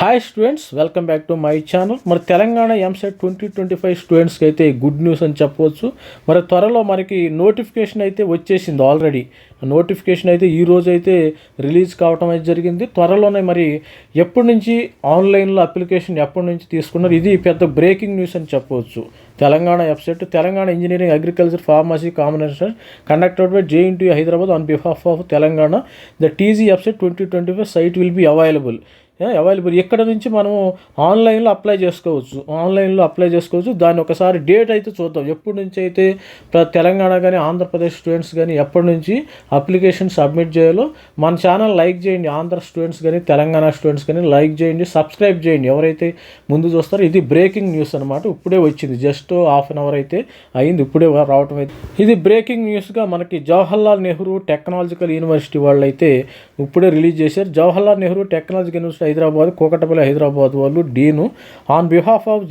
Hi students welcome back to my channel మరి Telangana EAMCET twenty twenty five స్టూడెంట్స్కి అయితే good news అని చెప్పవచ్చు. మరి త్వరలో మనకి నోటిఫికేషన్ అయితే వచ్చేసింది ఆల్రెడీ నోటిఫికేషన్ అయితే ఈ రోజు అయితే రిలీజ్ కావటం అయితే జరిగింది. త్వరలోనే మరి ఎప్పటి నుంచి ఆన్లైన్లో అప్లికేషన్ ఎప్పటి నుంచి తీసుకున్నారు ఇది పెద్ద బ్రేకింగ్ న్యూస్ అని చెప్పవచ్చు. Telangana website Telangana engineering agriculture pharmacy combination conducted by JNT Hyderabad on behalf of Telangana. The TG website twenty twenty five site will be available available ఇక్కడ నుంచి మనము ఆన్లైన్లో అప్లై చేసుకోవచ్చు? ఆన్లైన్లో అప్లై చేసుకోవచ్చు. దాన్ని ఒకసారి డేట్ అయితే చూద్దాం. ఎప్పటి నుంచి అయితే తెలంగాణ కానీ ఆంధ్రప్రదేశ్ స్టూడెంట్స్ కానీ ఎప్పటి నుంచి అప్లికేషన్ సబ్మిట్ చేయాలో మన ఛానల్ లైక్ చేయండి. ఆంధ్ర స్టూడెంట్స్ కానీ తెలంగాణ స్టూడెంట్స్ కానీ లైక్ చేయండి. సబ్స్క్రైబ్ చేయండి. ఎవరైతే ముందు చూస్తారో ఇది బ్రేకింగ్ న్యూస్ అనమాట ఇప్పుడే వచ్చింది. జస్ట్ హాఫ్ అన్ అవర్ అయితే అయింది. ఇప్పుడే రావటం అయితే. ఇది బ్రేకింగ్ న్యూస్గా మనకి జవహర్లాల్ నెహ్రూ టెక్నాలజికల్ యూనివర్సిటీ వాళ్ళు అయితే ఇప్పుడే రిలీజ్ చేశారు. జవహర్లాల్ నెహ్రూ టెక్నాలజికల్ యూనివర్సిటీ హైదరాబాద్ కోకటపల్లి హైదరాబాద్ వాళ్ళు dean. On behalf of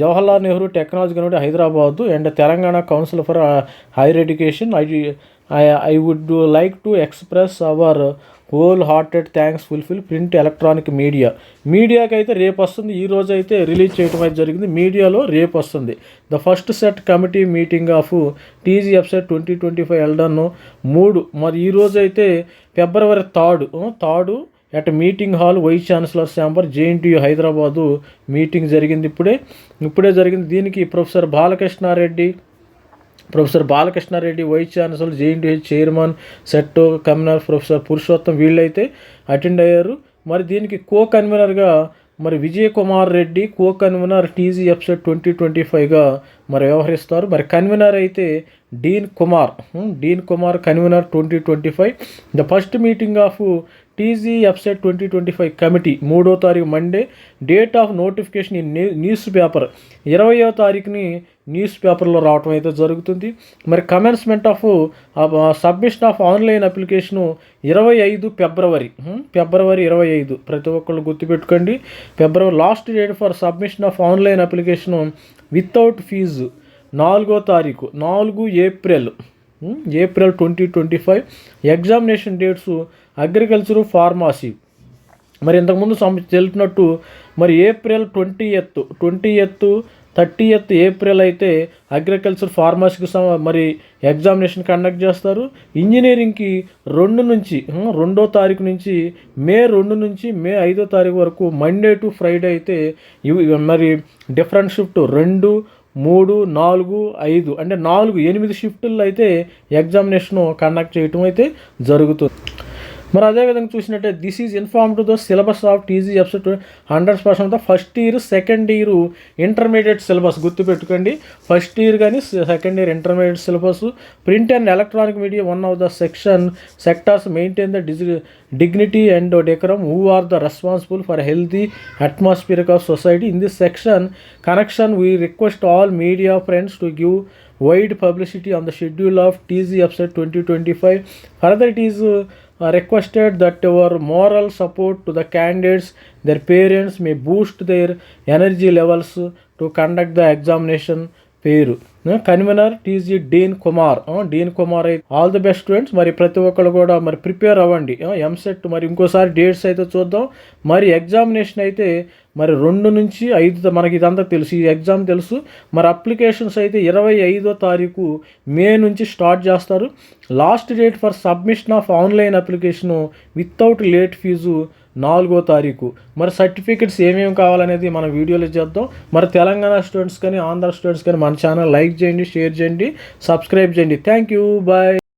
Jawaharlal Nehru technology university Hyderabad and Telangana council for higher education. I I would like to express our whole hearted thanks fulfil print electronic media. మీడియాకి అయితే రేపు వస్తుంది. ఈ రోజు అయితే release చేయడం అయితే జరిగింది. మీడియాలో రేపు వస్తుంది. The first set committee meeting of TG website twenty twenty five held on మూడు మరి ఈ రోజు అయితే February third third at meeting hall vice chancellor chamber JNTU Hyderabad meeting జరిగింది ఇప్పుడే. ఇప్పుడే జరిగింది. దీనికి professor Balakrishna Reddy professor Balakrishna Reddy vice chancellor JNTH chairman set convener professor Purushottam వీళ్ళైతే అటెండ్ అయ్యారు. మరి దీనికి కో కన్వీనర్గా మరి Vijay Kumar Reddy co convener TG EAPCET twenty twenty ఫైవ్గా మరి వ్యవహరిస్తారు. మరి కన్వీనర్ అయితే Deen Kumar. Deen Kumar convener twenty twenty five. The first meeting of TG website twenty twenty five committee మూడో తారీఖు Monday. Date of notification in news paper. ఇరవయో తారీఖుని news పేపర్లో రావటం అయితే జరుగుతుంది. మరి commencement of submission of online application ఇరవై ఐదు ఫిబ్రవరి ఫిబ్రవరి ఇరవై ఐదు. ప్రతి ఒక్కళ్ళు గుర్తుపెట్టుకోండి. February last date for submission of online application without fee నాలుగో తారీఖు నాలుగు April April twenty twenty five examination dates agriculture pharmacy మరి ఇంతకుముందు తెలిపినట్టు మరి April twenty eighth twenty eighth thirtieth April అయితే అగ్రికల్చర్ ఫార్మర్స్కి మరి ఎగ్జామినేషన్ కండక్ట్ చేస్తారు. ఇంజనీరింగ్కి రెండు నుంచి రెండో తారీఖు నుంచి మే రెండు నుంచి మే ఐదో తారీఖు వరకు మండే టు ఫ్రైడే అయితే ఇవి మరి డిఫరెంట్ షిఫ్ట్ రెండు మూడు నాలుగు ఐదు అంటే నాలుగు ఎనిమిది షిఫ్టుల్లో అయితే ఎగ్జామినేషన్ కండక్ట్ చేయటం అయితే జరుగుతుంది మరి అదే విధంగా చూసినట్టే this is inform to the syllabus of TG EAPCET hundred percent first year second year intermediate syllabus గుర్తుపెట్టుకోండి ఫస్ట్ ఇయర్ కానీ second year intermediate syllabus print and electronic media one of the section sectors maintain the dig dignity and decorum who are the responsible for healthy atmosphere of society in this section connection we request all media friends to give wide publicity on the schedule of TG EAPCET twenty twenty five further it is Uh, requested that our moral support to the candidates their parents may boost their energy levels to conduct the examination పేరు. Convener TG Deen Kumar. Deen Kumar అయితే all the best students. మరి ప్రతి ఒక్కరు కూడా మరి prepare అవ్వండి. ఎంసెట్ మరి ఇంకోసారి డేట్స్ అయితే చూద్దాం. మరి ఎగ్జామినేషన్ అయితే మరి రెండు నుంచి ఐదు మనకి ఇదంతా తెలుసు. ఈ ఎగ్జామ్ తెలుసు. మరి అప్లికేషన్స్ అయితే ఇరవై ఐదో తారీఖు మే నుంచి స్టార్ట్ చేస్తారు. Last date for submission of online application without late fee నాలుగో తారీఖు. మరి సర్టిఫికెట్స్ ఏమేమి కావాలనేది మన వీడియోలో చేద్దాం. మరి తెలంగాణ స్టూడెంట్స్ కానీ ఆంధ్ర స్టూడెంట్స్ కానీ మన ఛానల్ లైక్ చేయండి షేర్ చేయండి సబ్స్క్రైబ్ చేయండి. Thank you bye